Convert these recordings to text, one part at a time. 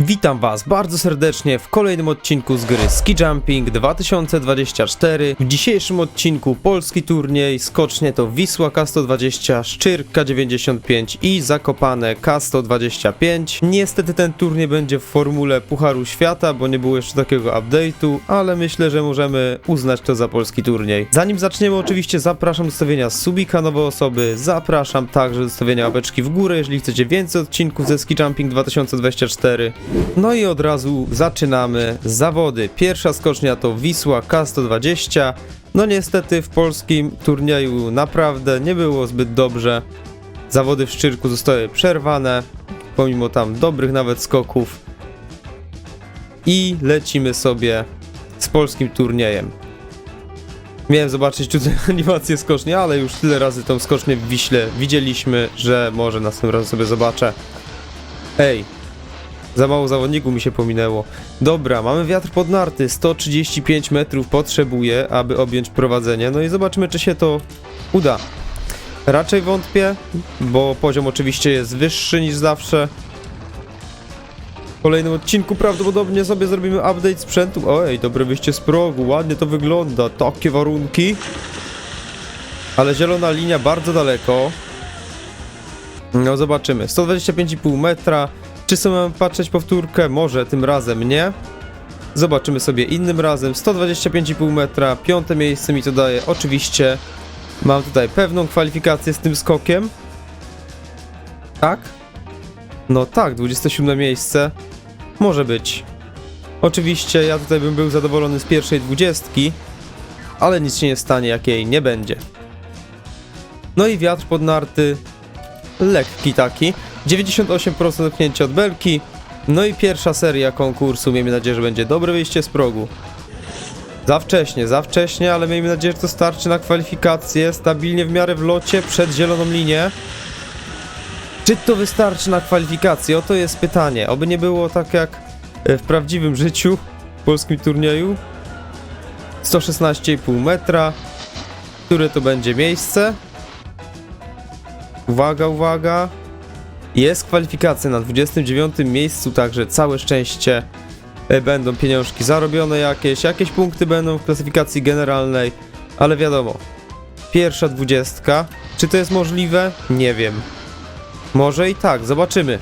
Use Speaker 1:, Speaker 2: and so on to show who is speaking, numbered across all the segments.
Speaker 1: Witam Was bardzo serdecznie w kolejnym odcinku z gry Ski Jumping 2024. W dzisiejszym odcinku polski turniej, skocznie to Wisła K120, Szczyrk K95 i Zakopane K125. Niestety ten turniej będzie w formule Pucharu Świata, bo nie było jeszcze takiego update'u, ale myślę, że możemy uznać to za polski turniej. Zanim zaczniemy oczywiście zapraszam do stawienia subika nowe osoby, zapraszam także do stawienia łapeczki w górę, jeżeli chcecie więcej odcinków ze Ski Jumping 2024. No i od razu zaczynamy zawody. Pierwsza skocznia to Wisła K120. No niestety w polskim turnieju naprawdę nie było zbyt dobrze. Zawody w Szczyrku zostały przerwane, pomimo tam dobrych nawet skoków. I lecimy sobie z polskim turniejem. Miałem zobaczyć tutaj animację skoczni, ale już tyle razy tą skocznię w Wiśle widzieliśmy, że może następnym razem sobie zobaczę. Ej, za mało zawodników mi się pominęło. Dobra, mamy wiatr pod narty. 135 metrów potrzebuję, aby objąć prowadzenie. No i zobaczymy, czy się to uda. Raczej wątpię, bo poziom oczywiście jest wyższy niż zawsze. W kolejnym odcinku prawdopodobnie sobie zrobimy update sprzętu. Ojej, dobre wyjście z progu, ładnie to wygląda. Takie warunki. Ale zielona linia bardzo daleko. No zobaczymy. 125,5 metra. Czy sobie mamy patrzeć powtórkę? Może tym razem nie. Zobaczymy sobie innym razem. 125,5 metra, piąte miejsce mi to daje. Oczywiście mam tutaj pewną kwalifikację z tym skokiem. Tak? No tak, 27 miejsce. Może być. Oczywiście ja tutaj bym był zadowolony z pierwszej dwudziestki, ale nic się nie stanie, jak jej nie będzie. No i wiatr pod narty. Lekki taki. 98% pchnięcia od belki. No i pierwsza seria konkursu. Miejmy nadzieję, że będzie dobre wyjście z progu. Za wcześnie, za wcześnie, ale miejmy nadzieję, że to starczy na kwalifikację. Stabilnie w miarę w locie przed zieloną linię. Czy to wystarczy na kwalifikację? Oto jest pytanie. Oby nie było tak jak e, w prawdziwym życiu, w polskim turnieju. 116,5 metra. Które to będzie miejsce? Uwaga, uwaga. Jest kwalifikacja na 29 miejscu, także całe szczęście e, będą pieniążki zarobione jakieś, jakieś punkty będą w klasyfikacji generalnej, ale wiadomo, pierwsza dwudziestka, czy to jest możliwe? Nie wiem. Może i tak, zobaczymy.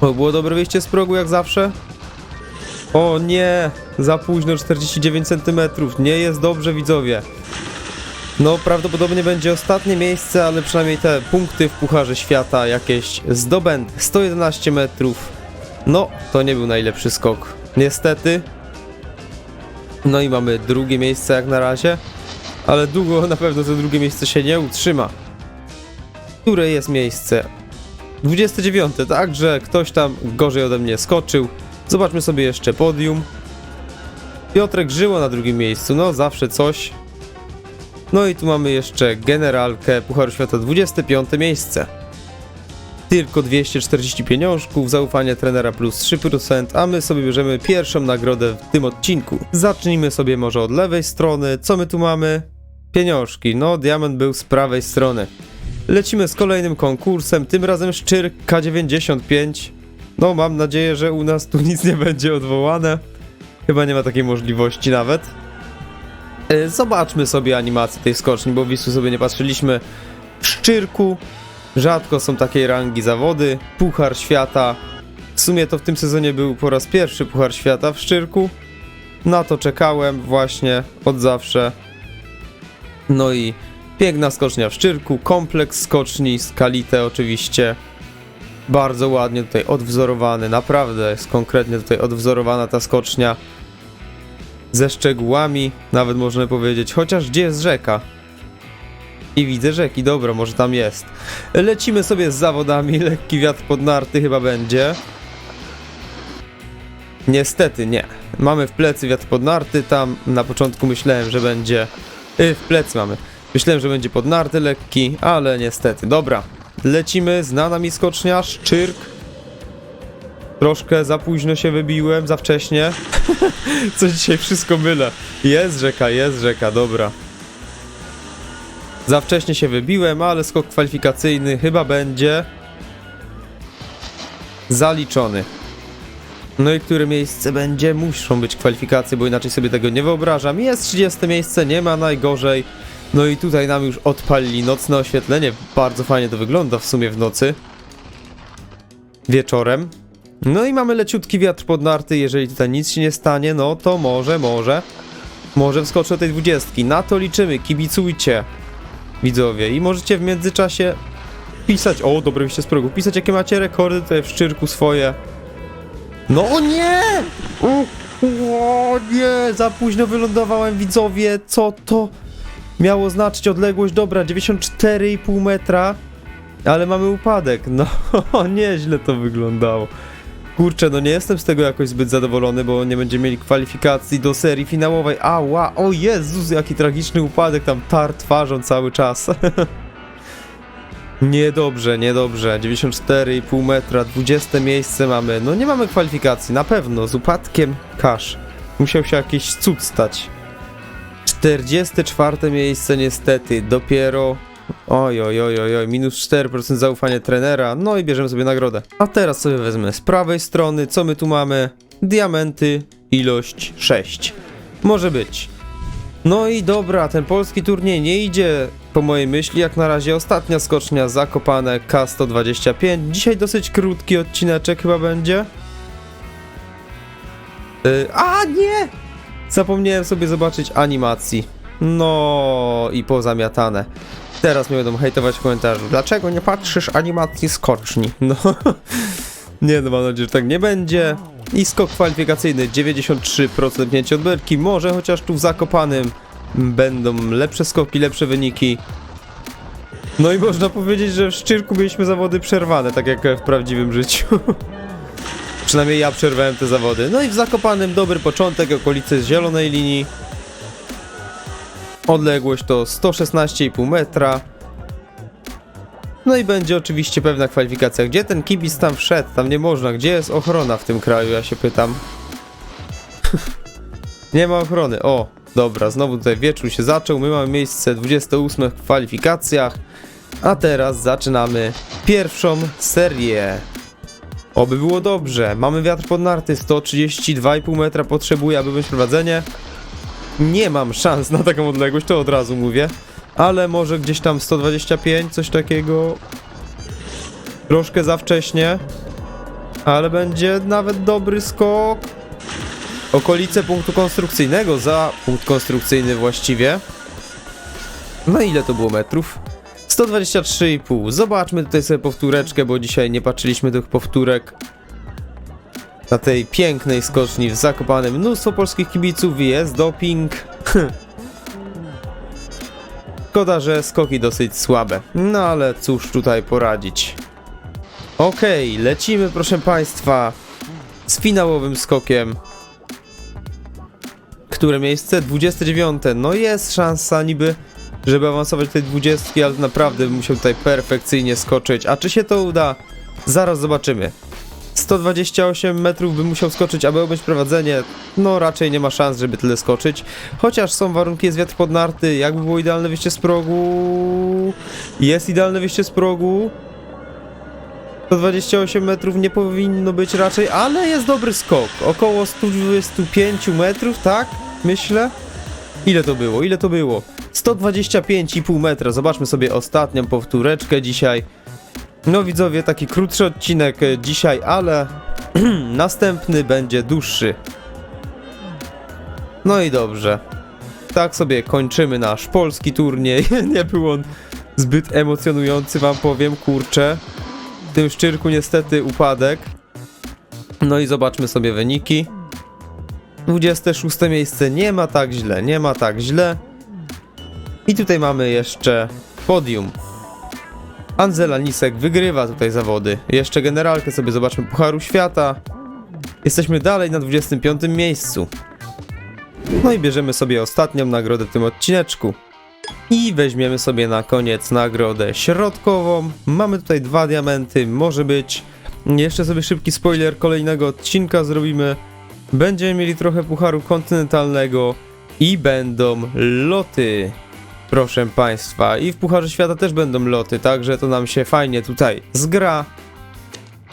Speaker 1: O, było dobre wyjście z progu jak zawsze? O nie, za późno 49 cm, nie jest dobrze widzowie. No, prawdopodobnie będzie ostatnie miejsce, ale przynajmniej te punkty w Pucharze Świata jakieś zdobędę. 111 metrów. No, to nie był najlepszy skok. Niestety. No i mamy drugie miejsce jak na razie. Ale długo na pewno to drugie miejsce się nie utrzyma. Które jest miejsce? 29, także ktoś tam gorzej ode mnie skoczył. Zobaczmy sobie jeszcze podium. Piotrek Żyło na drugim miejscu, no zawsze coś. No i tu mamy jeszcze generalkę Pucharu Świata 25 miejsce. Tylko 240 pieniążków, zaufanie trenera plus 3%, a my sobie bierzemy pierwszą nagrodę w tym odcinku. Zacznijmy sobie może od lewej strony. Co my tu mamy? Pieniążki. No, diament był z prawej strony. Lecimy z kolejnym konkursem, tym razem Szczyrk K95. No, mam nadzieję, że u nas tu nic nie będzie odwołane. Chyba nie ma takiej możliwości nawet. E, Zobaczmy sobie animację tej skoczni, bo Wisły sobie nie patrzyliśmy. W Szczyrku rzadko są takiej rangi zawody. Puchar Świata. W sumie to w tym sezonie był po raz pierwszy Puchar Świata w Szczyrku. Na to czekałem właśnie od zawsze. No i piękna skocznia w Szczyrku, kompleks skoczni, skalite oczywiście. Bardzo ładnie tutaj odwzorowany, naprawdę jest konkretnie tutaj odwzorowana ta skocznia ze szczegółami, nawet można powiedzieć. Chociaż gdzie jest rzeka? I widzę rzeki, dobra, może tam jest. Lecimy sobie z zawodami, lekki wiatr pod narty chyba będzie. Niestety nie. Mamy w plecy wiatr pod narty, tam na początku myślałem, że będzie... Y, w plecy mamy. Myślałem, że będzie pod narty lekki, ale niestety. Dobra, lecimy, znana mi skocznia, Szczyrk. Troszkę za późno się wybiłem, za wcześnie. Co dzisiaj wszystko mylę. Jest rzeka, jest rzeka, dobra. Za wcześnie się wybiłem, ale skok kwalifikacyjny chyba będzie zaliczony. No i które miejsce będzie? Muszą być kwalifikacje, bo inaczej sobie tego nie wyobrażam. Jest 30 miejsce, nie ma najgorzej. No i tutaj nam już odpalili nocne oświetlenie. Bardzo fajnie to wygląda w sumie w nocy. Wieczorem. No i mamy leciutki wiatr pod narty. Jeżeli tutaj nic się nie stanie, no to może, może. Może wskoczę do tej dwudziestki. Na to liczymy, kibicujcie. Widzowie. I możecie w międzyczasie pisać. O, dobre wyjście z progu. Pisać jakie macie rekordy tutaj w szczyrku swoje. No nie! O nie! Za późno wylądowałem, widzowie. Co to miało znaczyć? Odległość, dobra, 94,5 metra. Ale mamy upadek. No, nieźle to wyglądało. Kurczę, no nie jestem z tego jakoś zbyt zadowolony, bo nie będziemy mieli kwalifikacji do serii finałowej. Ała, o Jezus, jaki tragiczny upadek, tam tar twarzą cały czas. Niedobrze, niedobrze. 94,5 metra, 20 miejsce mamy. No nie mamy kwalifikacji, na pewno. Z upadkiem kasz. Musiał się jakiś cud stać. 44 miejsce niestety, dopiero... Oj, oj, oj, oj, oj, minus 4% zaufanie trenera, no i bierzemy sobie nagrodę. A teraz sobie wezmę z prawej strony, co my tu mamy? Diamenty, ilość 6. Może być. No i dobra, ten polski turniej nie idzie po mojej myśli, jak na razie ostatnia skocznia Zakopane K125. Dzisiaj dosyć krótki odcineczek chyba będzie. Yy, a nie! Zapomniałem sobie zobaczyć animacji. No i pozamiatane. Teraz mnie będą hejtować w komentarzu. Dlaczego nie patrzysz animacji skoczni? No, nie no, mam nadzieję, że tak nie będzie. I skok kwalifikacyjny 93% pnięcie od belki. Może chociaż tu w Zakopanym będą lepsze skoki, lepsze wyniki. No i można powiedzieć, że w Szczyrku mieliśmy zawody przerwane, tak jak w prawdziwym życiu. Przynajmniej ja przerwałem te zawody. No i w Zakopanym dobry początek, okolice zielonej linii. Odległość to 116,5 metra. No i będzie oczywiście pewna kwalifikacja. Gdzie ten kibic tam wszedł? Tam nie można. Gdzie jest ochrona w tym kraju? Ja się pytam. nie ma ochrony. O, dobra, znowu tutaj wieczór się zaczął. My mamy miejsce 28 w kwalifikacjach. A teraz zaczynamy pierwszą serię. Oby było dobrze. Mamy wiatr pod narty. 132,5 metra potrzebuje, aby być prowadzenie. Nie mam szans na taką odległość, to od razu mówię. Ale może gdzieś tam 125, coś takiego. Troszkę za wcześnie. Ale będzie nawet dobry skok. Okolice punktu konstrukcyjnego, za punkt konstrukcyjny właściwie. No ile to było metrów? 123,5. Zobaczmy tutaj sobie powtóreczkę, bo dzisiaj nie patrzyliśmy tych powtórek. Na tej pięknej skoczni w Zakopanem mnóstwo polskich kibiców, jest doping. Szkoda, że skoki dosyć słabe. No ale cóż tutaj poradzić. Okej, lecimy proszę Państwa z finałowym skokiem. Które miejsce? 29. No jest szansa niby, żeby awansować tej 20, ale naprawdę musiał tutaj perfekcyjnie skoczyć. A czy się to uda? Zaraz zobaczymy. 128 metrów bym musiał skoczyć, aby obejść prowadzenie. No raczej nie ma szans, żeby tyle skoczyć. Chociaż są warunki, jest wiatr pod narty. Jakby było idealne wyjście z progu? Jest idealne wyjście z progu. 128 metrów nie powinno być raczej, ale jest dobry skok. Około 125 metrów, tak? Myślę. Ile to było? Ile to było? 125,5 metra. Zobaczmy sobie ostatnią powtóreczkę dzisiaj. No widzowie, taki krótszy odcinek e, dzisiaj, ale następny będzie dłuższy. No i dobrze. Tak sobie kończymy nasz polski turniej. Nie był on zbyt emocjonujący, wam powiem, kurczę. W tym szczyrku niestety upadek. No i zobaczmy sobie wyniki. 26 miejsce, nie ma tak źle, nie ma tak źle. I tutaj mamy jeszcze podium. Anzela Nisek wygrywa tutaj zawody. Jeszcze generalkę sobie zobaczmy Pucharu Świata. Jesteśmy dalej na 25 miejscu. No i bierzemy sobie ostatnią nagrodę w tym odcineczku. I weźmiemy sobie na koniec nagrodę środkową. Mamy tutaj dwa diamenty, może być. Jeszcze sobie szybki spoiler kolejnego odcinka zrobimy. Będziemy mieli trochę pucharu kontynentalnego i będą loty. Proszę Państwa, i w Pucharze Świata też będą loty, także to nam się fajnie tutaj zgra.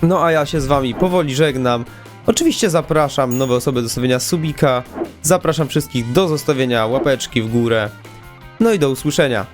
Speaker 1: No a ja się z Wami powoli żegnam. Oczywiście zapraszam nowe osoby do zostawienia subika, zapraszam wszystkich do zostawienia łapeczki w górę. No i do usłyszenia.